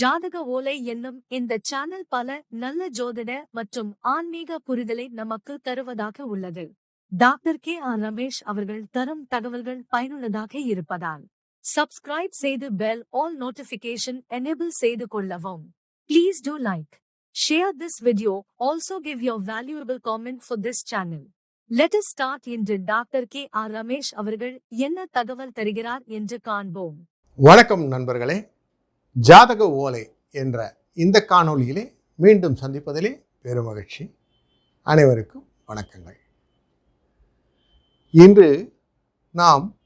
ஜாதக ஓலை என்னும் இந்த சேனல் பல நல்ல ஜோதிட மற்றும் ஆன்மீக புரிதலை நமக்கு தருவதாக உள்ளது. டாக்டர் கே ஆர் ரமேஷ் அவர்கள் தரும் தகவல்கள் பயனுள்ளதாக இருப்பதால் சப்ஸ்கிரைப் செய்து பெல் ஆல் நோட்டிபிகேஷன் எனேபிள் செய்து கொள்ளவும். Please do like share this video also give your valuable comment for this channel let us start என்று டாக்டர் கே ஆர் ரமேஷ் அவர்கள் என்ன தகவல் தருகிறார் என்று காண்போம். வணக்கம் நண்பர்களே. ஜாதக ஓலை என்ற இந்த காணொளியிலே மீண்டும் சந்திப்பதிலே பெருமகிழ்ச்சி அனைவருக்கும் வணக்கங்கள். இன்று நாம்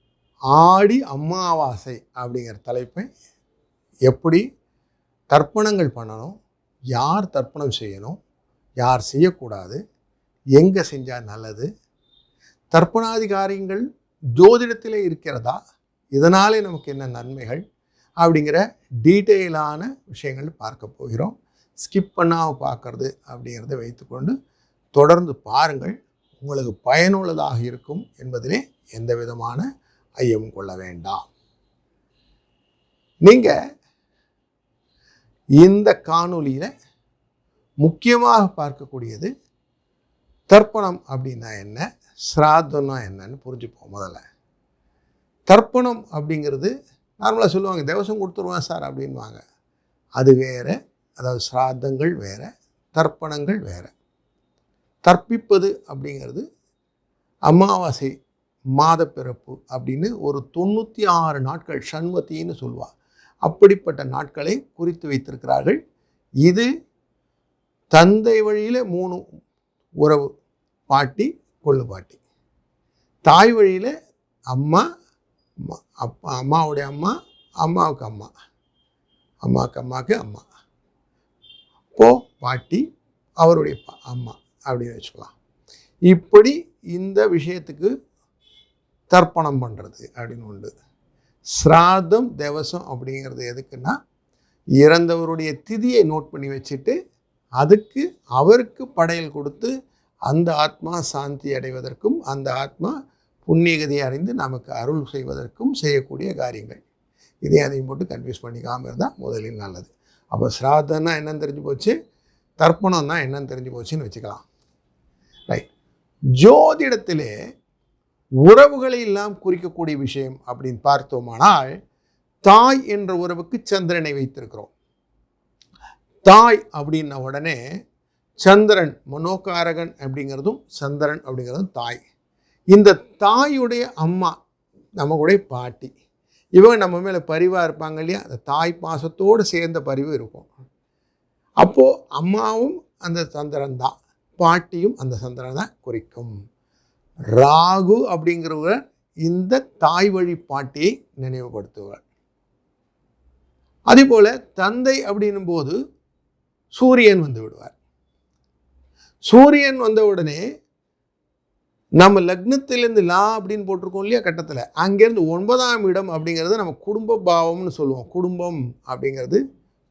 ஆடி அமாவாசை அப்படிங்கிற தலைப்பை எப்படி தர்ப்பணங்கள் பண்ணணும் யார் தர்ப்பணம் செய்யணும் யார் செய்யக்கூடாது எங்கே செஞ்சால் நல்லது தர்ப்பணாதிகாரியங்கள் ஜோதிடத்திலே இருக்கிறதா இதனாலே நமக்கு என்ன நன்மைகள் அப்படிங்கிற டீட்டெயிலான விஷயங்கள் பார்க்க போகிறோம். ஸ்கிப் பண்ணாமல் பார்க்கறது அப்படிங்கிறத வைத்துக்கொண்டு தொடர்ந்து பாருங்கள். உங்களுக்கு பயனுள்ளதாக இருக்கும் என்பதிலே எந்த விதமான ஐயம் கொள்ள வேண்டாம். நீங்கள் இந்த காணொளியில் முக்கியமாக பார்க்கக்கூடியது தர்ப்பணம் அப்படின்னா என்ன? சிராத்தம்னா என்னன்னு புரிஞ்சுப்போம் முதல்ல. தர்ப்பணம் அப்படிங்கிறது நார்மலாக சொல்லுவாங்க தேவசம் கொடுத்துருவேன் சார் அப்படின்வாங்க அது வேறு அதாவது சிராதங்கள் வேறு தர்ப்பணங்கள் வேறு. தர்ப்பிப்பது அப்படிங்கிறது அமாவாசை மாதப்பிறப்பு அப்படின்னு ஒரு தொண்ணூற்றி ஆறு நாட்கள் சண்மத்தின்னு சொல்லுவாள் அப்படிப்பட்ட நாட்களை குறித்து வைத்திருக்கிறார்கள். இது தந்தை வழியில் மூணு உறவு பாட்டி கொள்ளு பாட்டி. தாய் வழியில் அம்மா அம்மா. அப்பா அம்மாவுடைய அம்மா அம்மாவுக்கு அம்மா. அம்மாவுக்கு அம்மாவுக்கு அம்மா. போ பாட்டி அவருடைய பா அம்மா அப்படின்னு வச்சுக்கலாம். இப்படி இந்த விஷயத்துக்கு தர்ப்பணம் பண்ணுறது அப்படின்னு உண்டு. சிராதம் தேவசம் அப்படிங்கிறது எதுக்குன்னா இறந்தவருடைய திதியை நோட் பண்ணி வச்சுட்டு அதுக்கு அவருக்கு படையல் கொடுத்து அந்த ஆத்மா சாந்தி அடைவதற்கும் அந்த ஆத்மா புண்ணியகதியை அறிந்து நமக்கு அருள் செய்வதற்கும் செய்யக்கூடிய காரியங்கள். இதையும் அதையும் போட்டு கன்ஃபியூஸ் பண்ணிக்காமல் இருந்தால் முதலில் நல்லது. அப்போ சிராதம்னா என்னன்னு தெரிஞ்சு போச்சு? தர்ப்பணம்னா என்னன்னு தெரிஞ்சு போச்சுன்னு வச்சுக்கலாம். ரைட் ஜோதிடத்திலே உறவுகளை எல்லாம் குறிக்கக்கூடிய விஷயம் அப்படின்னு பார்த்தோமானால் தாய் என்ற உறவுக்கு சந்திரனை வைத்திருக்கிறோம். தாய் அப்படின்ன உடனே சந்திரன் மனோகாரகன் அப்படிங்கிறதும் சந்திரன் அப்படிங்கிறதும் தாய். இந்த தாயுடைய அம்மா நம்மளுடைய பாட்டி. இவங்க நம்ம மேலே பரிவாக இருப்பாங்க இல்லையா? அந்த தாய் பாசத்தோடு சேர்ந்த பரிவு இருக்கும். அப்போது அம்மாவும் அந்த சந்திரன் தான் பாட்டியும் அந்த சந்திரன் தான் குறிக்கும். ராகு அப்படிங்கிறவர் இந்த தாய் வழி பாட்டியை நினைவுபடுத்துவார். அதேபோல் தந்தை அப்படின்னும் போது சூரியன் வந்து விடுவார். சூரியன் வந்த உடனே நம்ம லக்னத்திலேருந்து லா அப்படின்னு போட்டிருக்கோம் இல்லையா கட்டத்தில்? அங்கேருந்து ஒன்பதாம் இடம் அப்படிங்கிறது நம்ம குடும்ப பாவம்னு சொல்லுவோம். குடும்பம் அப்படிங்கிறது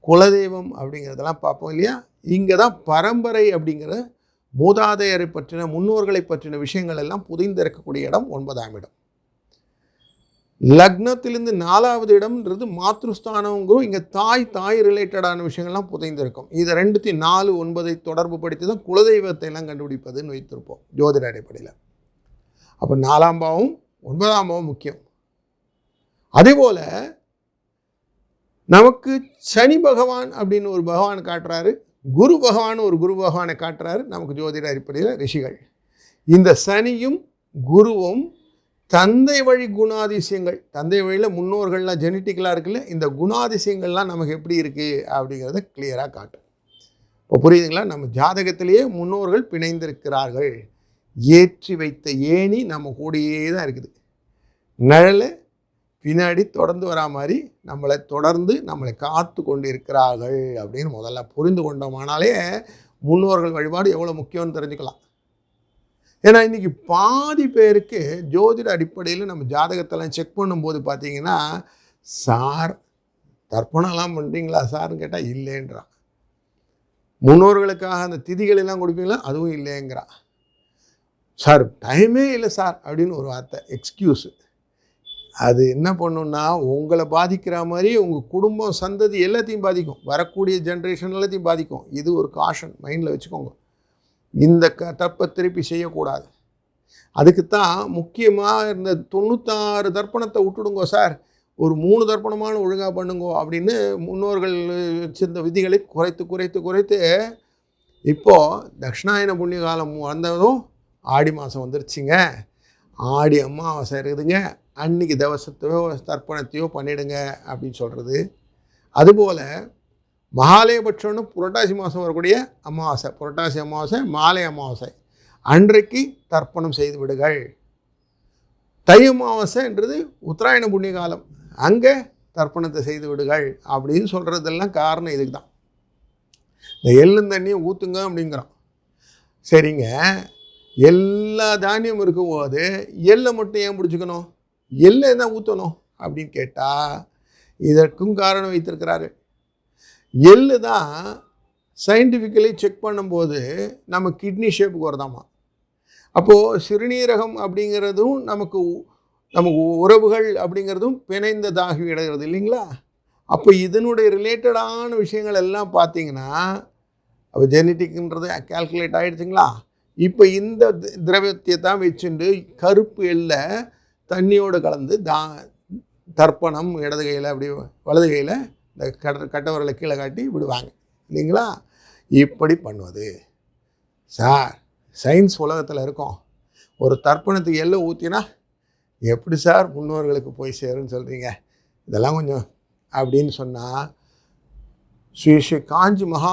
குலதெய்வம் அப்படிங்கிறதெல்லாம் பார்ப்போம் இல்லையா? இங்கே தான் பரம்பரை அப்படிங்கிற மூதாதையரை பற்றின முன்னோர்களை பற்றின விஷயங்கள் எல்லாம் புதைந்திருக்கக்கூடிய இடம் ஒன்பதாம் இடம். லக்னத்திலிருந்து நாலாவது இடம்ன்றது மாத்ருஸ்தானங்கிறோம் இங்கே தாய் தாய் ரிலேட்டடான விஷயங்கள்லாம் புதைந்திருக்கும் இதை ரெண்டுத்தையும் நாலு ஒன்பதை தொடர்பு படுத்தி தான் குலதெய்வத்தை எல்லாம் கண்டுபிடிப்பதுன்னு வைத்திருப்போம் ஜோதிட அடிப்படையில். அப்போ நாலாம் பாவம் ஒன்பதாம் பாவம் முக்கியம். அதேபோல் நமக்கு சனி பகவான் அப்படின்னு ஒரு பகவான் காட்டுறாரு குரு பகவான் ஒரு குரு பகவானை காட்டுறாரு நமக்கு ஜோதிட அடிப்படையில் ரிஷிகள். இந்த சனியும் குருவும் தந்தை வழி குணாதிசயங்கள் தந்தை வழியில் முன்னோர்கள்லாம் ஜெனட்டிக்கலாக இருக்குல்ல இந்த குணாதிசயங்கள்லாம் நமக்கு எப்படி இருக்குது அப்படிங்கிறத கிளியராக காட்டும் இப்போ புரியுதுங்களா? நம்ம ஜாதகத்திலேயே முன்னோர்கள் பிணைந்திருக்கிறார்கள். ஏற்றி வைத்த ஏணி நம்ம கூடயே தான் இருக்குது. நிழல் பின்னாடி தொடர்ந்து வரா மாதிரி நம்மளை தொடர்ந்து நம்மளை காத்து கொண்டு இருக்கிறார்கள் அப்படின்னு முதல்ல புரிந்து கொண்டோமானாலே முன்னோர்கள் வழிபாடு எவ்வளோ முக்கியம்னு தெரிஞ்சுக்கலாம். ஏன்னா இன்றைக்கி பாதி பேருக்கு ஜோதிட அடிப்படையில் நம்ம ஜாதகத்தெல்லாம் செக் பண்ணும்போது பார்த்தீங்கன்னா சார் தர்ப்பணம்லாம் பண்ணுறீங்களா சார்னு கேட்டால் இல்லைன்றான். முன்னோர்களுக்காக அந்த திதிகளெல்லாம் கொடுப்பீங்களா? அதுவும் இல்லைங்கிறா சார் டைமே இல்லை சார் அப்படின்னு ஒரு வார்த்தை எக்ஸ்கியூஸு அது என்ன பண்ணுன்னா உங்களை பாதிக்கிற மாதிரி உங்கள் குடும்பம் சந்ததி எல்லாத்தையும் பாதிக்கும். வரக்கூடிய ஜென்ரேஷன் எல்லாத்தையும் பாதிக்கும். இது ஒரு காஷன் மைண்டில் வச்சுக்கோங்க. இந்த க தப்பை திருப்பி செய்யக்கூடாது. அதுக்கு தான் முக்கியமாக இந்த தொண்ணூத்தாறு தர்ப்பணத்தை விட்டுடுங்க சார். ஒரு மூணு தர்ப்பணமான ஒழுங்காக பண்ணுங்கோ அப்படின்னு முன்னோர்கள் வச்சிருந்த விதிகளை குறைத்து குறைத்து குறைத்து இப்போது தக்ஷணாயன புண்ணிய காலம் வந்ததும் ஆடி மாதம் வந்துருச்சுங்க. ஆடி அமாவாசை இருக்குதுங்க. அன்னைக்கு தவசத்தையோ தர்ப்பணத்தையோ பண்ணிடுங்க அப்படின்னு சொல்கிறது அதுபோல் மகாலயபட்சம்னு புரட்டாசி மாதம் வரக்கூடிய அமாவாசை புரட்டாசி அமாவாசை மாலை அமாவாசை. அன்றைக்கு தர்ப்பணம் செய்து விடுங்கள். தை அமாவாசைன்றது உத்தராயண புண்ணிய காலம். அங்கே தர்ப்பணத்தை செய்து விடுங்கள் அப்படின்னு சொல்கிறதெல்லாம் காரணம் இதுக்கு தான். இந்த எள்ளும் தண்ணியும் ஊற்றுங்க அப்படிங்கிறோம் சரிங்க. எல்லா தானியம் இருக்கும்போது எள்ளை மட்டும் ஏன் பிடிச்சிக்கணும்? எள்ளை தான் ஊற்றணும் அப்படின்னு கேட்டால் இதற்கும் காரணம் வைத்திருக்கிறாரு எள்ளு தான் சயின்டிஃபிக்கலி செக் பண்ணும்போது நம்ம கிட்னி ஷேப்புக்கு வருதாமா? அப்போது சிறுநீரகம் அப்படிங்கிறதும் நமக்கு நமக்கு உறவுகள் அப்படிங்கிறதும் பிணைந்ததாகி விடுகிறது இல்லைங்களா? அப்போ இதனுடைய ரிலேட்டடான விஷயங்கள் எல்லாம் பார்த்தீங்கன்னா அப்போ ஜெனட்டிக்ன்றது கால்குலேட் ஆகிடுச்சிங்களா இப்போ இந்த திரவியத்தை தான் வச்சுட்டு கருப்பு எல்லை தண்ணியோடு கலந்து தா தர்ப்பணம் இடது கையில் அப்படி வலது கையில் இந்த கட கட்டவரலை கீழே காட்டி விடுவாங்க. இல்லைங்களா? இப்படி பண்ணுவது. சார் சயின்ஸ் உலகத்தில் இருக்கோம். ஒரு தர்ப்பணத்துக்கு எள்ளை ஊற்றினா எப்படி சார் முன்னோர்களுக்கு போய் சேருன்னு சொல்கிறீங்க இதெல்லாம் கொஞ்சம் அப்படின்னு சொன்னால் ஸ்ரீ ஸ்ரீ காஞ்சி மகா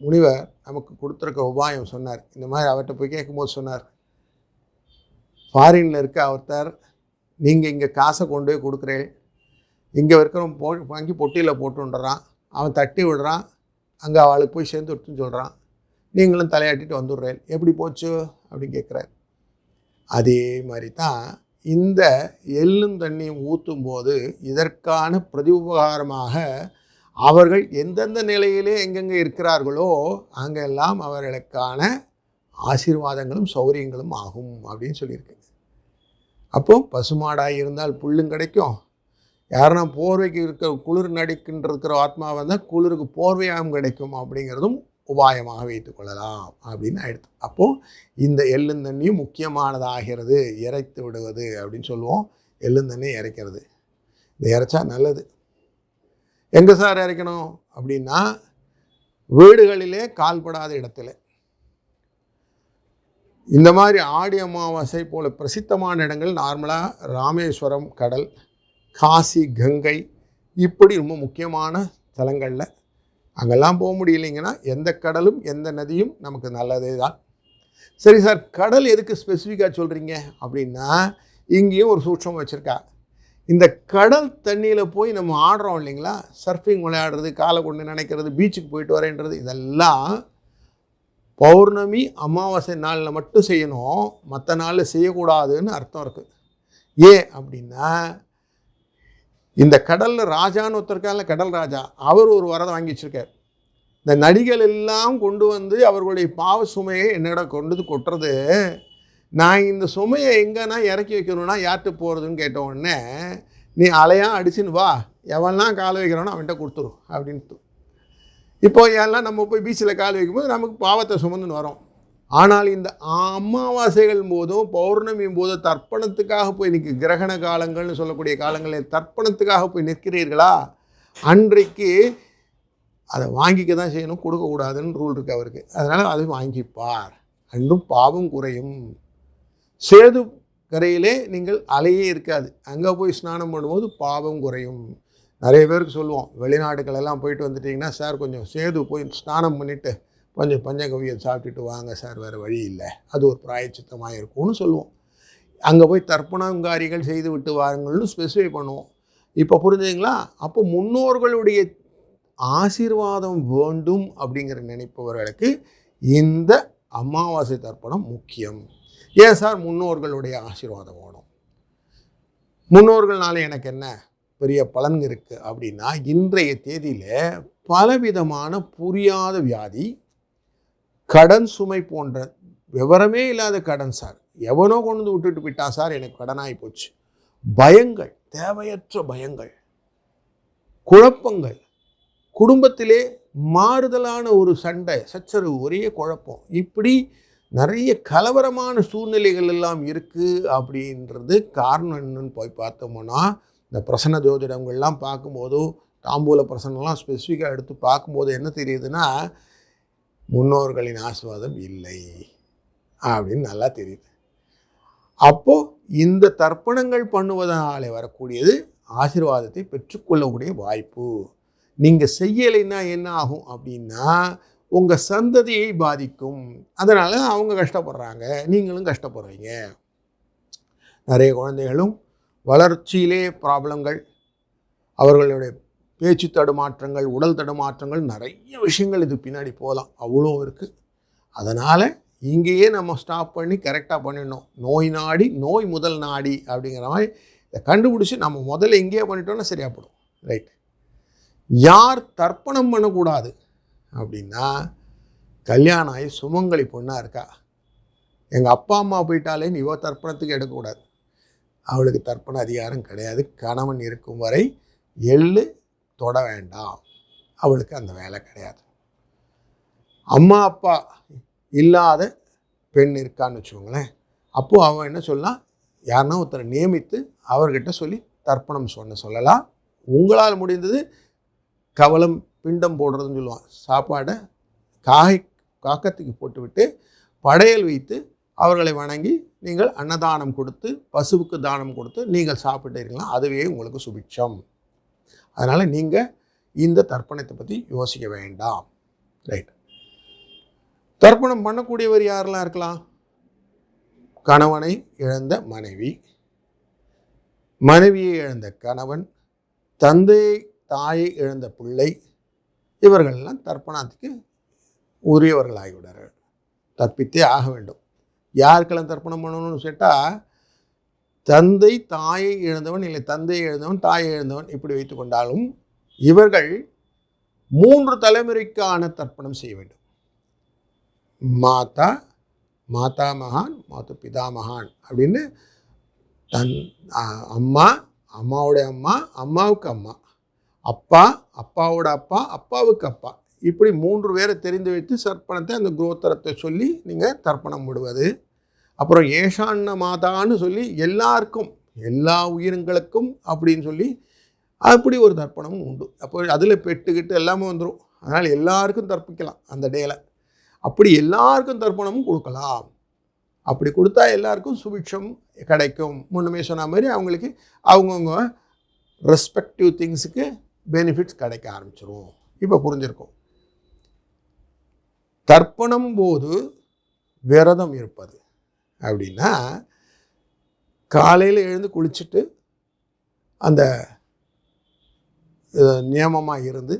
முனிவர் நமக்கு கொடுத்துருக்க உபாயம் சொன்னார். இந்த மாதிரி அவர்கிட்ட போய் கேட்கும்போது சொன்னார் ஃபாரினில் இருக்க ஒருத்தர் நீங்கள் இங்கே காசை கொண்டு போய் கொடுக்குறேன். இங்கே இருக்கிறவன் போ வாங்கி பொட்டியில் போட்டுன்றான். அவன் தட்டி விடுறான். அங்கே அவளுக்கு போய் சேர்ந்து விட்டுன்னு சொல்கிறான் நீங்களும் தலையாட்டிட்டு வந்துடுறேன். எப்படி போச்சு? அப்படின்னு கேட்குறாரு. அதே மாதிரி தான் இந்த எள்ளும் தண்ணியும் ஊற்றும் போது இதற்கான பிரதி உபகாரமாக அவர்கள் எந்தெந்த நிலையிலே எங்கெங்கே இருக்கிறார்களோ அங்கெல்லாம் அவர்களுக்கான ஆசீர்வாதங்களும் சௌரியங்களும் ஆகும் அப்படின்னு சொல்லியிருக்கு அப்போ பசுமாடாக இருந்தால் புல்லும் கிடைக்கும். யாருன்னா போர்வைக்கு இருக்கிற குளிர் நடிக்கின்றிருக்கிற ஆத்மாவை தான் குளிருக்கு போர்வையாகவும் கிடைக்கும் அப்படிங்கிறதும் உபாயமாக வைத்துக்கொள்ளலாம் அப்படின்னு ஆயிடுது. அப்போது இந்த எள்ளுந்தண்ணியும் முக்கியமானதாகிறது இறைத்து விடுவது அப்படின்னு சொல்லுவோம். எள்ளுந்தண்ணி இறைக்கிறது. இந்த இறைச்சா நல்லது. எங்கே சார் இறைக்கணும்? அப்படின்னா வீடுகளிலே கால்படாத இடத்துல. இந்த மாதிரி ஆடி அமாவாசை போல பிரசித்தமான இடங்கள் நார்மலாக ராமேஸ்வரம் கடல் காசி கங்கை இப்படி ரொம்ப முக்கியமான தலங்களில் அங்கெல்லாம் போக முடியலைங்கன்னா எந்த கடலும் எந்த நதியும் நமக்கு நல்லதே தான். சரி சார் கடல் எதுக்கு ஸ்பெசிஃபிக்காக சொல்கிறீங்க அப்படின்னா இங்கேயும் ஒரு சூட்சம் வச்சுருக்கா இந்த கடல் தண்ணியில் போய் நம்ம ஆடுறோம் இல்லைங்களா? சர்ஃபிங் விளையாடுறது காலை கொண்டு நினைக்கிறது பீச்சுக்கு போயிட்டு வரேன்றது இதெல்லாம் பௌர்ணமி அமாவாசை நாளில் மட்டும் செய்யணும். மற்ற நாளில் செய்யக்கூடாதுன்னு அர்த்தம் இருக்குது ஏன் அப்படின்னா இந்த கடலில் ராஜான்னு ஒருத்தருக்கால கடல் ராஜா அவர் ஒரு வரதை வாங்கி வச்சுருக்கார். இந்த நடிகள் எல்லாம் கொண்டு வந்து அவர்களுடைய பாவ சுமையை என்னிடம் கொண்டு வந்து கொட்டுறது நான் இந்த சுமையை எங்கன்னா இறக்கி வைக்கணும்னா யார்கிட்ட போகிறதுன்னு கேட்ட உடனே நீ அலையாக அடிச்சுன்னு வா. எவன்லாம் கால் வைக்கிறானோ அவன்கிட்ட கொடுத்துரும் அப்படின்ட்டு இப்போ எல்லாம் நம்ம போய் பீச்சில் கால் வைக்கும்போது நமக்கு பாவத்தை சுமந்துன்னு வரோம். ஆனால் இந்த அமாவாசைகள் போதும் பௌர்ணமி போதும் தர்ப்பணத்துக்காக போய் நிற்க கிரகண காலங்கள்னு சொல்லக்கூடிய காலங்களில் தர்ப்பணத்துக்காக போய் நிற்கிறீர்களா? அன்றைக்கு அதை வாங்கிக்க தான் செய்யணும் கொடுக்கக்கூடாதுன்னு ரூல் இருக்குது அவருக்கு. அதனால் அது வாங்கிப்பார். அன்றும் பாவம் குறையும். சேது கரையிலே நீங்கள் அலையே இருக்காது. அங்கே போய் ஸ்நானம் பண்ணும்போது பாவம் குறையும். நிறைய பேருக்கு சொல்லுவோம் வெளிநாடுகளெல்லாம் போயிட்டு வந்துட்டிங்கன்னா சார் கொஞ்சம் சேது போய் ஸ்நானம் பண்ணிவிட்டு கொஞ்சம் பஞ்சகவியை சாப்பிட்டுட்டு வாங்க சார் வேறு வழி இல்லை. அது ஒரு பிராயச்சித்தமாக இருக்கும்னு சொல்லுவோம். அங்கே போய் தர்ப்பணங்காரிகள் செய்து விட்டு வாருங்கள்னு ஸ்பெசிஃபை பண்ணுவோம். இப்போ புரிஞ்சுங்களா அப்போ முன்னோர்களுடைய ஆசீர்வாதம் வேண்டும் அப்படிங்கிற நினைப்பவர்களுக்கு இந்த அமாவாசை தர்ப்பணம் முக்கியம். ஏன் சார்? முன்னோர்களுடைய ஆசீர்வாதம் வேணும். முன்னோர்கள்னால எனக்கு என்ன பெரிய பலன் இருக்குது அப்படின்னா இன்றைய தேதியில் பலவிதமான புரியாத வியாதி கடன் சுமை போன்ற விவரமே இல்லாத கடன் சார். எவனோ கொண்டு வந்து விட்டுட்டு போயிட்டான் சார் எனக்கு கடனாகி போச்சு. பயங்கள் தேவையற்ற பயங்கள் குழப்பங்கள் குடும்பத்திலே மாறுதலான ஒரு சண்டை சச்சரவு ஒரே குழப்பம். இப்படி நிறைய கலவரமான சூழ்நிலைகள் எல்லாம் இருக்குது அப்படின்றது காரணம் என்னன்னு போய் பார்த்தோம்னா இந்த பிரசன்ன ஜோதிடங்கள்லாம் பார்க்கும்போதும் தாம்பூல பிரசனம்லாம் ஸ்பெசிஃபிக்காக எடுத்து பார்க்கும்போது என்ன தெரியுதுன்னா முன்னோர்களின் ஆசிர்வாதம் இல்லை அப்படின்னு நல்லா தெரியுது. அப்போது இந்த தர்ப்பணங்கள் பண்ணுவதனாலே வரக்கூடியது ஆசீர்வாதத்தை பெற்றுக்கொள்ளக்கூடிய வாய்ப்பு. நீங்கள் செய்யலைன்னா என்ன ஆகும் அப்படின்னா உங்கள் சந்ததியை பாதிக்கும். அதனால் அவங்க கஷ்டப்படுறாங்க. நீங்களும் கஷ்டப்படுறீங்க. நிறைய குழந்தைகளும் வளர்ச்சியிலே ப்ராப்ளங்கள் அவர்களுடைய பேச்சு தடுமாற்றங்கள் உடல் தடுமாற்றங்கள் நிறைய விஷயங்கள் இது பின்னாடி போகலாம். அவ்வளோ இருக்குது அதனால் இங்கேயே நம்ம ஸ்டாப் பண்ணி கரெக்டாக பண்ணிடணும். நோய் நாடி நோய் முதல் நாடி அப்படிங்கிற மாதிரி இதை கண்டுபிடிச்சி நம்ம முதல்ல இங்கேயே பண்ணிட்டோம்னா சரியாக போடும் ரைட் யார் தர்ப்பணம் பண்ணக்கூடாது? அப்படின்னா கல்யாணம் ஆகி சுமங்கலி பொண்ணாக இருக்கா? எங்கள் அப்பா அம்மா போயிட்டாலே நீ இவ தர்ப்பணத்துக்கு எடுக்கக்கூடாது. அவளுக்கு தர்ப்பண அதிகாரம் கிடையாது. கணவன் இருக்கும் வரை எள்ளு தொட வேண்டாம். அவளுக்கு அந்த வேலை கிடையாது. அம்மா அப்பா இல்லாத பெண் இருக்கான்னு வச்சுக்கோங்களேன். அப்போது அவன் என்ன சொல்லலாம் யாருன்னா ஒருத்தரை நியமித்து அவர்கிட்ட சொல்லி தர்ப்பணம் சொன்ன சொல்லலாம். உங்களால் முடிந்தது கவலம் பிண்டம் போடுறதுன்னு சொல்லுவான் சாப்பாடை காய் காக்கத்துக்கு போட்டுவிட்டு படையல் வைத்து அவர்களை வணங்கி நீங்கள் அன்னதானம் கொடுத்து பசுவுக்கு தானம் கொடுத்து நீங்கள் சாப்பிட்டீர்களா அதுவே உங்களுக்கு சுபிட்சம். அதனால் நீங்கள் இந்த தர்ப்பணத்தை பற்றி யோசிக்க வேண்டாம். ரைட். தர்ப்பணம் பண்ணக்கூடியவர் யாரெல்லாம் இருக்கலாம்? கணவனை இழந்த மனைவி மனைவியை இழந்த கணவன் தந்தையை தாயை இழந்த பிள்ளை இவர்களெல்லாம் தர்ப்பணத்துக்கு உரியவர்களாகிவிடார்கள். தற்பித்தே ஆக வேண்டும். யாருக்கெல்லாம் தர்ப்பணம் பண்ணணும்னு கேட்டால் தந்தை தாயை இழந்தவன் இல்லை தந்தையை இழந்தவன் தாயை இழந்தவன் இப்படி வைத்து கொண்டாலும் இவர்கள் மூன்று தலைமுறைக்கான தர்ப்பணம் செய்ய வேண்டும். மாதா மாதா மகான் மாத்து பிதா மகான் அப்படின்னு தன் அம்மா அம்மாவுடைய அம்மா அம்மாவுக்கு அம்மா. அப்பா அப்பாவோட அப்பா அப்பாவுக்கு அப்பா. இப்படி மூன்று பேரை தெரிந்து வைத்து தர்ப்பணத்தை அந்த குரோத்தரத்தை சொல்லி நீங்கள் தர்ப்பணம் விடுவது அப்புறம் ஏஷான்ன மாதான்னு சொல்லி எல்லாருக்கும் எல்லா உயிரினங்களுக்கும் அப்படின்னு சொல்லி அப்படி ஒரு தர்ப்பணமும் உண்டு. அப்போ அதில் பெட்டுக்கிட்டு எல்லாமே வந்துடும் அதனால் எல்லாருக்கும் தர்ப்பிக்கலாம் அந்த டேல. அப்படி எல்லாருக்கும் தர்ப்பணமும் கொடுக்கலாம். அப்படி கொடுத்தா எல்லாருக்கும் சுபிட்சம் கிடைக்கும். முன்னமே சொன்ன மாதிரி அவங்களுக்கு அவங்கவுங்க ரெஸ்பெக்டிவ் திங்ஸுக்கு பெனிஃபிட்ஸ் கிடைக்க ஆரம்பிச்சிடும் இப்போ புரிஞ்சிருக்கும். தர்ப்பணம் போது விரதம் இருப்பது அப்படின்னா காலையில் எழுந்து குளிச்சுட்டு அந்த நியமமாக இருந்து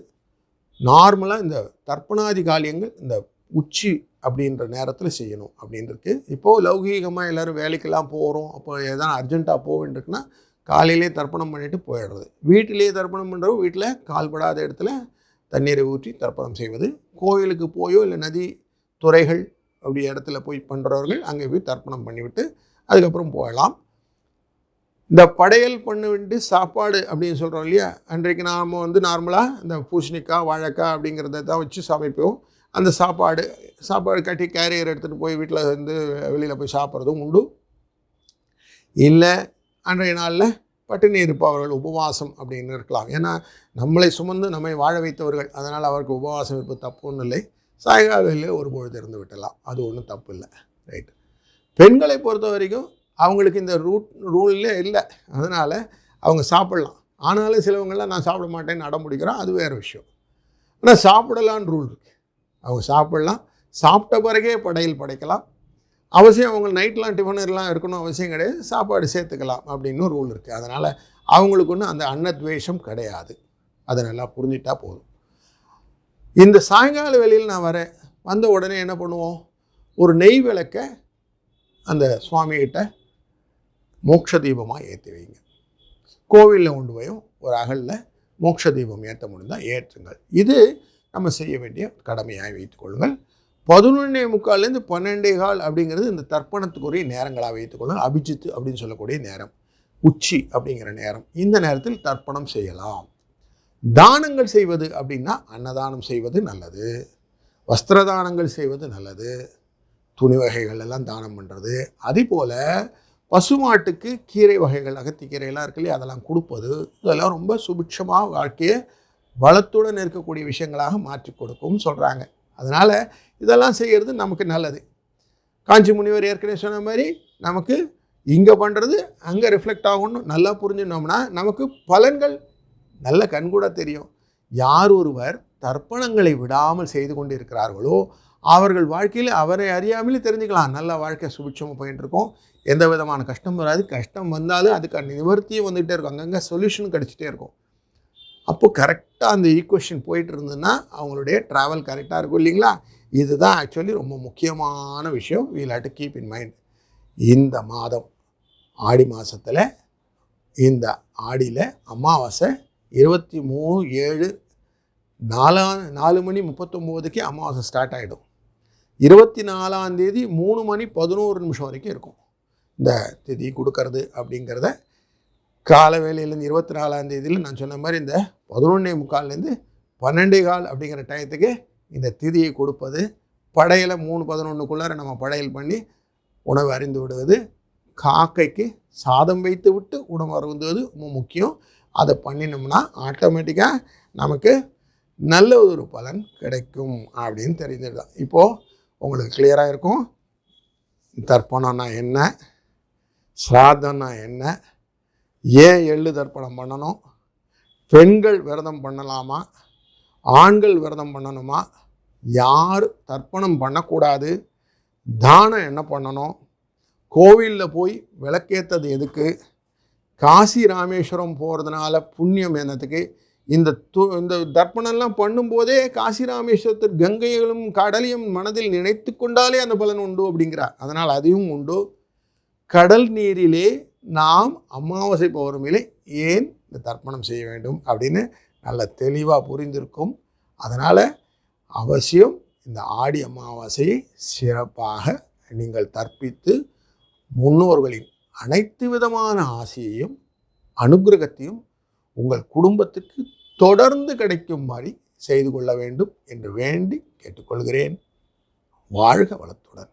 நார்மலாக இந்த தர்ப்பணாதி காரியங்கள் இந்த உச்சி அப்படின்ற நேரத்தில் செய்யணும் அப்படின்னு இருக்கு. இப்போது லௌகீகமாக எல்லோரும் வேலைக்கெல்லாம் போகிறோம் அப்போ எதனா அர்ஜென்ட்டாக போக வேண்டியிருக்குன்னா காலையிலே தர்ப்பணம் பண்ணிட்டு போயிடுறது. வீட்டிலேயே தர்ப்பணம் பண்ணுறவங்க வீட்டில் கால்படாத இடத்துல தண்ணீரை ஊற்றி தர்ப்பணம் செய்வது. கோயிலுக்கு போயோ இல்லை நதி துறைகள் அப்படி இடத்துல போய் பண்ணுறவர்கள் அங்கே போய் தர்ப்பணம் பண்ணிவிட்டு அதுக்கப்புறம் போகலாம். இந்த படையல் பண்ண வேண்டி சாப்பாடு அப்படின்னு சொல்கிறோம் இல்லையா? அன்றைக்கு நாம் வந்து நார்மலாக இந்த பூசணிக்காய் வாழைக்காய் அப்படிங்கிறத தான் வச்சு சமைப்போம். அந்த சாப்பாடு சாப்பாடு கட்டி கேரியர் எடுத்துகிட்டு போய் வீட்டில் வந்து வெளியில் போய் சாப்பிட்றதும் உண்டு. இல்லை அன்றைய நாளில் பட்டினி இருப்பவர்கள் உபவாசம் அப்படின்னு இருக்கலாம். ஏன்னா நம்மளை சுமந்து நம்மை வாழ வைத்தவர்கள் அதனால் அவருக்கு உபவாசம் இருப்பது தப்புன்னு இல்லை. சாயங்காலையில் ஒரு பொழுது இருந்து விட்டலாம் அது ஒன்றும் தப்பு இல்லை. ரைட் பெண்களை பொறுத்த வரைக்கும் அவங்களுக்கு இந்த ரூட் ரூல்லே இல்லை. அதனால் அவங்க சாப்பிட்லாம். ஆனாலும் சிலவங்கள்லாம் நான் சாப்பிட மாட்டேன்னு அடம் பிடிக்கிறோம் அது வேறு விஷயம். ஆனால் சாப்பிடலான்னு ரூல் இருக்குது அவங்க சாப்பிடலாம். சாப்பிட்ட பிறகே படையல் படைக்கலாம். அவசியம் அவங்க நைட்லாம் டிஃபனர்லாம் இருக்கணும் அவசியம் கிடையாது. சாப்பாடு சேர்த்துக்கலாம் அப்படின்னு ரூல் இருக்குது அதனால் அவங்களுக்கு ஒன்றும் அந்த அன்னத்வேஷம் கிடையாது. அதை நல்லா புரிஞ்சிட்டா போதும். இந்த சாயங்கால வேளையில் நான் வரேன். வந்த உடனே என்ன பண்ணுவோம்? ஒரு நெய் விளக்க அந்த சுவாமிகிட்ட மோட்ச தீபமாக ஏற்றி வைங்க. கோவிலில் கொண்டு போயும் ஒரு அகலில் மோட்ச தீபம் ஏற்ற முடிந்தால் ஏற்றுங்கள். இது நம்ம செய்ய வேண்டிய கடமையாக வைத்துக்கொள்ளுங்கள் பதினொன்னே முக்கால்லேருந்து பன்னெண்டே கால் அப்படிங்கிறது இந்த தர்ப்பணத்துக்குரிய நேரங்களாக வைத்துக்கொள்ளும் அபிஜித் அப்படின்னு சொல்லக்கூடிய நேரம். உச்சி அப்படிங்கிற நேரம். இந்த நேரத்தில் தர்ப்பணம் செய்யலாம். தானங்கள் செய்வது அப்படின்னா அன்னதானம் செய்வது நல்லது. வஸ்திர தானங்கள் செய்வது நல்லது. துணி வகைகள் எல்லாம் தானம் பண்ணுறது அதே போல் பசுமாட்டுக்கு கீரை வகைகள் அகத்திக்கீரையெல்லாம் இருக்கு இல்லையா? அதெல்லாம் கொடுப்பது இதெல்லாம் ரொம்ப சுபிட்சமாக வாழ்க்கையை வளத்துடன் இருக்கக்கூடிய விஷயங்களாக மாற்றி கொடுக்கும்னு சொல்கிறாங்க அதனால் இதெல்லாம் செய்கிறது நமக்கு நல்லது. காஞ்சி முனிவர் ஏற்கனவே சொன்ன மாதிரி நமக்கு இங்கே பண்ணுறது அங்கே ரிஃப்ளெக்ட் ஆகணும் நல்லா புரிஞ்சுனோம்னா நமக்கு பலன்கள் நல்ல கண்கூட தெரியும். யார் ஒருவர் தர்ப்பணங்களை விடாமல் செய்து கொண்டு இருக்கிறார்களோ அவர்கள் வாழ்க்கையில் அவரை அறியாமலே தெரிஞ்சுக்கலாம். நல்ல வாழ்க்கை சுபிட்சமாக போயிட்டு இருக்கோம் எந்த விதமான கஷ்டம் வராது. கஷ்டம் வந்தாலும் அதுக்கான நிவர்த்தியும் வந்துகிட்டே இருக்கும். அங்கங்கே சொல்யூஷன் கிடச்சிட்டே இருக்கும். அப்போ கரெக்டாக அந்த ஈக்குவேஷன் போயிட்டு இருந்ததுன்னா அவங்களுடைய ட்ராவல் கரெக்டாக இருக்கும் இல்லைங்களா? இதுதான் ஆக்சுவலி ரொம்ப முக்கியமான விஷயம். We'll had to keep in mind இந்த மாதம் ஆடி மாதத்தில் இந்த ஆடியில் அமாவாசை இருபத்தி மூணு ஏழு நாலா நாலு மணி முப்பத்தொம்போதுக்கே அமாவாசை ஸ்டார்ட் ஆகிடும் இருபத்தி நாலாம் தேதி மூணு மணி பதினோரு நிமிஷம் வரைக்கும் இருக்கும். இந்த திதி கொடுக்கறது அப்படிங்கிறத கால வேலையிலேருந்து இருபத்தி நாலாம் தேதியில் நான் சொன்ன மாதிரி இந்த பதினொன்னே முக்கால்லேருந்து பன்னெண்டே கால் அப்படிங்கிற டயத்துக்கு இந்த திதியை கொடுப்பது படையில் மூணு பதினொன்றுக்குள்ளார நம்ம படையல் பண்ணி உணவு அறிந்து விடுவது காக்கைக்கு சாதம் வைத்து விட்டு உணவு அருந்துவது ரொம்ப முக்கியம். அதை பண்ணினோம்னா ஆட்டோமேட்டிக்காக நமக்கு நல்ல ஒரு பலன் கிடைக்கும் அப்படின்னு தெரிஞ்சிருதான் இப்போது உங்களுக்கு கிளியராக இருக்கும். தர்ப்பணம்னா என்ன? சிராதம்னா என்ன? ஏன் எள்ளு தர்ப்பணம் பண்ணணும்? பெண்கள் விரதம் பண்ணலாமா? ஆண்கள் விரதம் பண்ணணுமா? யார் தர்ப்பணம் பண்ணக்கூடாது? தானம் என்ன பண்ணணும்? கோவிலில் போய் விளக்கேற்றது எதுக்கு? காசி ராமேஸ்வரம் போகிறதுனால புண்ணியம் என்னத்துக்கு? இந்த து இந்த தர்ப்பணம்லாம் பண்ணும்போதே காசி ராமேஸ்வரத்தில் கங்கைகளும் கடலையும் மனதில் நினைத்து கொண்டாலே அந்த பலன் உண்டு அப்படிங்கிறார். அதனால் அதையும் உண்டு. கடல் நீரிலே நாம் அமாவாசை பௌர்ணமியிலே ஏன் இந்த தர்ப்பணம் செய்ய வேண்டும் அப்படின்னு நல்ல தெளிவாக புரிந்திருக்கும். அதனால் அவசியம் இந்த ஆடி அமாவாசையை சிறப்பாக நீங்கள் தற்பித்து முன்னோர்களின் அனைத்து விதமான ஆசையையும் அனுகிரகத்தையும் உங்கள் குடும்பத்துக்கு தொடர்ந்து கிடைக்கும்படி செய்து கொள்ள வேண்டும் என்று வேண்டி கேட்டுக்கொள்கிறேன். வாழ்க வளத்துடன்.